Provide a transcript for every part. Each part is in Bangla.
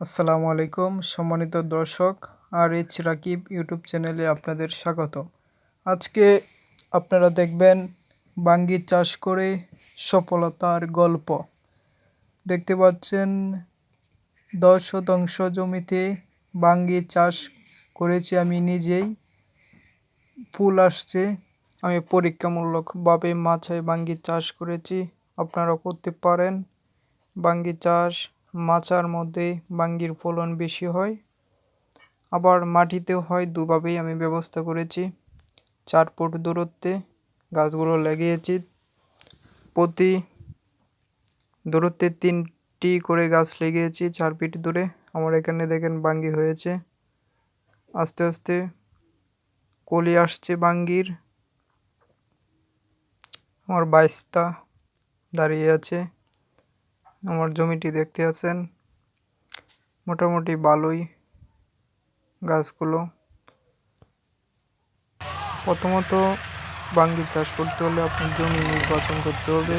আসসালামু আলাইকুম, সম্মানিত দর্শক, আর এইচ রাকিব ইউটিউব চ্যানেলে আপনাদের স্বাগত। আজকে আপনারা দেখবেন বাঙ্গি চাষ করে সফলতার গল্প। দেখতে পাচ্ছেন, দশ শতাংশ জমিতে বাঙ্গি চাষ করেছি আমি নিজেই। ফুল আসছে, আমি পরীক্ষামূলকভাবে মাছায় বাঙ্গি চাষ করেছি আপনারা করতে পারেন। বাঙ্গি চাষ মাচার মধ্যে বাঙ্গির ফলন বেশি হয়। আবার মাটিতেও হয়, দুভাবেই আমি ব্যবস্থা করেছি। চার ফুট দূরত্বে গাছগুলো লাগিয়েছি। প্রতি দূরত্বে তিনটি করে গাছ লেগেছি চার ফিট দূরে। আমার এখানে দেখেন বাঙ্গি হয়েছে। আস্তে আস্তে কলি আসছে বাঙ্গির। আমার বাইশটা দাঁড়িয়ে আছে। আমার জমিটি দেখতে আছেন। মোটামুটি ভালোই গাছগুলো। প্রথমত বাঙ্গি চাষ করতে হলে আপনার জমি নির্বাচন করতে হবে।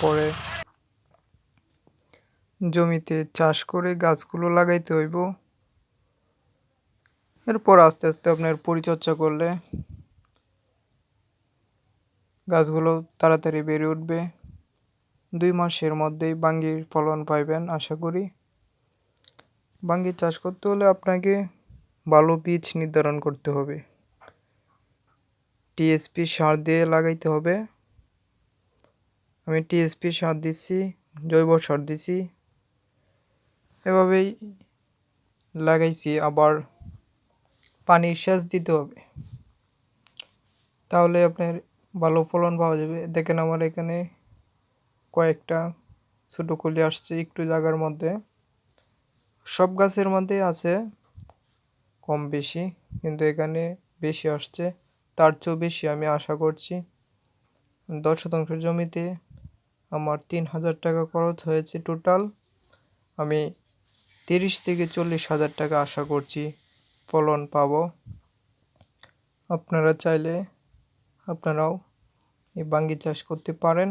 পরে জমিতে চাষ করে গাছগুলো লাগাইতে হইব। এরপর আস্তে আস্তে আপনার পরিচর্যা করলে গাছগুলো তাড়াতাড়ি বেড়ে উঠবে। দুই মাসের মধ্যেই বাঙ্গির ফলন পাইবেন, আশা করি। বাঙ্গি চাষ করতে হলে আপনাকে ভালো বীজ নির্ধারণ করতে হবে। টিএসপি সার দিয়ে লাগাইতে হবে। আমি টিএসপি সার দিচ্ছি জৈব সার দিছি। এভাবেই লাগাইছি, আবার পানির সেচ দিতে হবে। তাহলে আপনার ভালো ফলন পাওয়া যাবে। দেখেন আমার এখানে কয়েকটা ছোটো কলি আসছে একটু জায়গার মধ্যে। সব গাছের মধ্যেই আছে, কম বেশি, কিন্তু এখানে বেশি আসছে। তার চেয়েও বেশি আমি আশা করছি। দশ শতাংশ জমিতে আমার তিন হাজার টাকা খরচ হয়েছে টোটাল আমি তিরিশ থেকে চল্লিশ হাজার টাকা আশা করছি ফলন পাব। আপনারা চাইলে আপনারাও এই বাঙ্গি চাষ করতে পারেন।